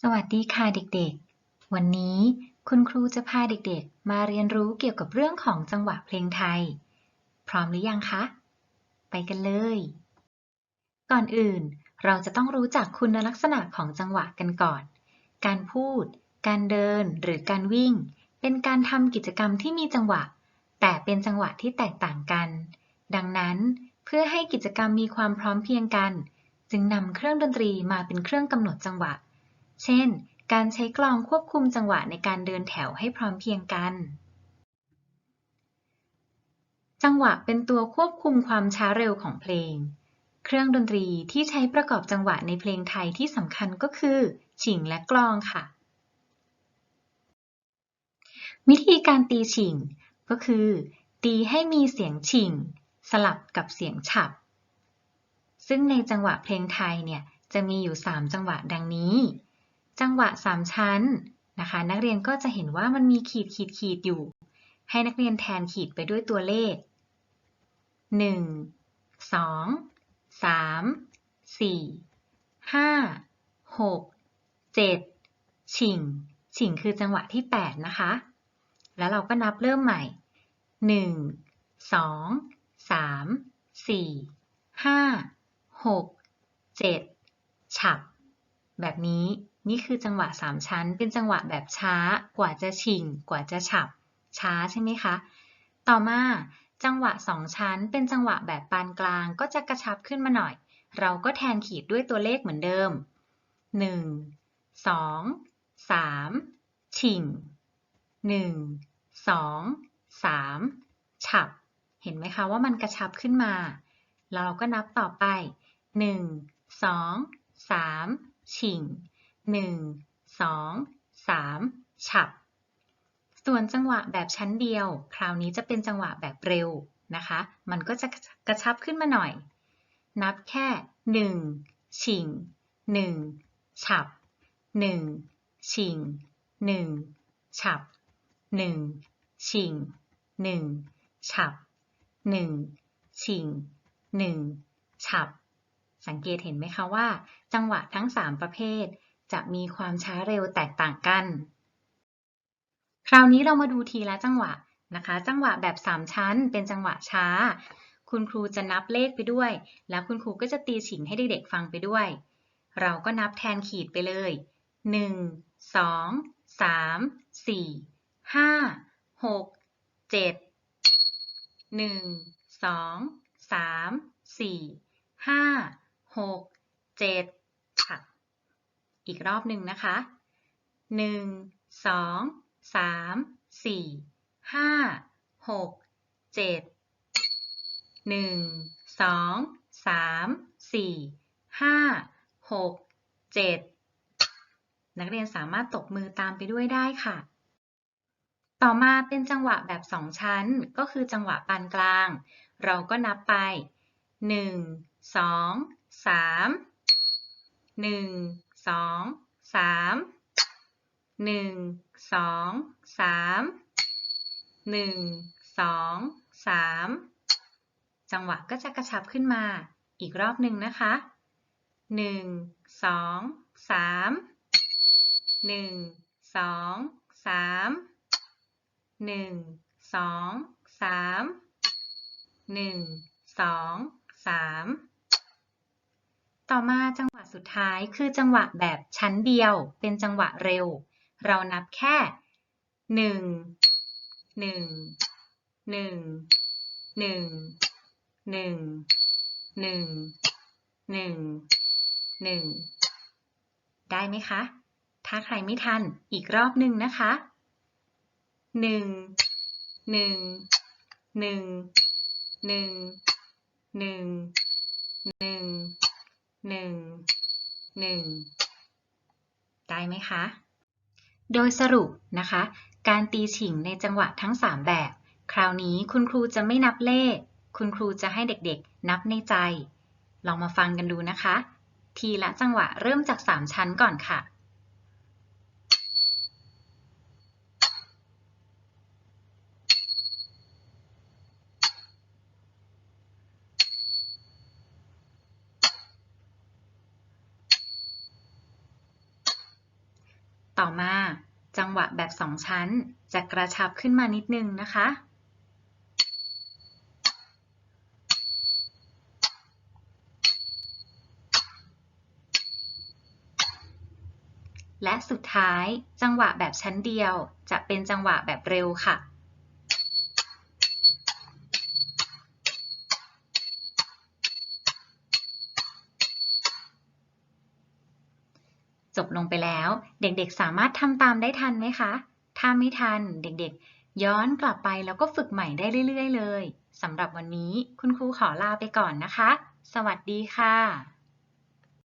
สวัสดีค่ะเด็กๆ วันนี้คุณครูจะพาเด็กๆ มาเรียนรู้เกี่ยวกับเรื่องของจังหวะเพลงไทย พร้อมหรือยังคะ ไปกันเลย ก่อนอื่น เราจะต้องรู้จักคุณลักษณะของจังหวะกันก่อน การพูด การเดิน หรือการวิ่ง เป็นการทำกิจกรรมที่มีจังหวะ แต่เป็นจังหวะที่แตกต่างกัน ดังนั้นเพื่อให้กิจกรรมมีความพร้อมเพียงกัน จึงนำเครื่องดนตรีมาเป็นเครื่องกำหนดจังหวะ เช่น การใช้กลองควบคุมจังหวะในการเดินแถวให้พร้อมเพรียงกัน จังหวะเป็นตัวควบคุมความช้าเร็วของเพลง เครื่องดนตรีที่ใช้ประกอบจังหวะในเพลงไทยที่สำคัญก็คือ ฉิ่งและกลองค่ะ วิธีการตีฉิ่งก็คือ ตีให้มีเสียงฉิ่ง สลับกับเสียงฉับ ซึ่งในจังหวะเพลงไทยเนี่ยจะมีอยู่ 3 จังหวะดังนี้ จังหวะ3ชั้นนะคะ นักเรียนก็จะเห็นว่ามันมีขีดขีดขีดอยู่ ให้นักเรียนแทนขีดไปด้วยตัวเลข 1 2 3 4 5 6 7ฉิงฉิงคือจังหวะที่ 8 นะคะ แล้วเราก็นับเริ่มใหม่ 1 2 3 4 5 6 7 ฉับ แบบนี้ นี่คือจังหวะ 3 ชั้น เป็นจังหวะแบบช้ากว่าจะฉิง กว่าจะฉับ ช้าใช่ไหมคะ ต่อมาจังหวะ 2 ชั้น เป็นจังหวะแบบปานกลางก็จะกระชับขึ้นมาหน่อย เราก็แทนขีดด้วยตัวเลขเหมือนเดิม 1 2 3ฉิง 1 2 3 ฉับ เห็นไหมคะว่ามันกระชับขึ้นมา เราก็นับต่อไป 1 2 3ฉิง 1 2 3ฉับ ส่วนจังหวะแบบชั้นเดียว คราวนี้จะเป็นจังหวะแบบเร็วนะคะ มันก็จะกระชับขึ้นมาหน่อย นับแค่1ฉิง1ฉับ1ฉิง1ฉับ1ฉิง1ฉับ1ฉิง1ฉับ สังเกตเห็นไหมคะว่า จังหวะทั้ง 3 ประเภท จะมีความช้าเร็วแตกต่างกัน คราวนี้เรามาดูทีละจังหวะนะคะ จังหวะแบบ 3 ชั้น เป็นจังหวะช้า คุณครูจะนับเลขไปด้วย แล้วคุณครูก็จะตีฉิงให้เด็กๆฟังไปด้วย เราก็นับแทนขีดไปเลย 1 2 3 4 5 6 7 1 2 3 4 5 6 7ค่ะ อีกรอบหนึ่งนะคะ 1 2 3 4 5 6 7 1 2 3 4 5 6 7 นักเรียนสามารถตบมือตามไปด้วยได้ค่ะ ต่อมาเป็นจังหวะแบบสองชั้น ก็คือจังหวะปานกลาง เราก็นับไป 1 2 3 1 สองสามหนึ่งสองสามหนึ่งสองสามจังหวะก็จะกระชับขึ้นมาอีกรอบหนึ่งนะคะหนึ่งสองสามหนึ่งสองสามหนึ่งสองสามหนึ่งสองสามต่อมาจัง สุดท้ายคือจังหวะแบบชั้นเดียว เป็นจังหวะเร็ว เรานับแค่ 1 1 1 1 1 1 1 1 ได้ไหมคะ ถ้าใครไม่ทันอีกรอบหนึ่งนะคะ 1 1 1 1 1 1หนึ่ งหนึ่งได้ไหมคะ โดยสรุปนะคะ การตีฉิงในจังหวะทั้ง 3 แบบ คราวนี้คุณครูจะไม่นับเลข คุณครูจะให้เด็กๆ นับในใจ ลองมาฟังกันดูนะคะ ทีละจังหวะเริ่มจาก 3 ชั้นก่อนค่ะ ต่อมาจังหวะแบบสองชั้นจะกระชับขึ้นมานิดนึงนะคะ และสุดท้ายจังหวะแบบชั้นเดียวจะเป็นจังหวะแบบเร็วค่ะ จบลงไปแล้ว เด็กๆ สามารถทำตามได้ทันไหมคะ ถ้าไม่ทันเด็กๆ ย้อนกลับไปแล้วก็ฝึกใหม่ได้เรื่อย ๆ เลยสำหรับวันนี้คุณครูขอลาไปก่อนนะคะ สวัสดีค่ะ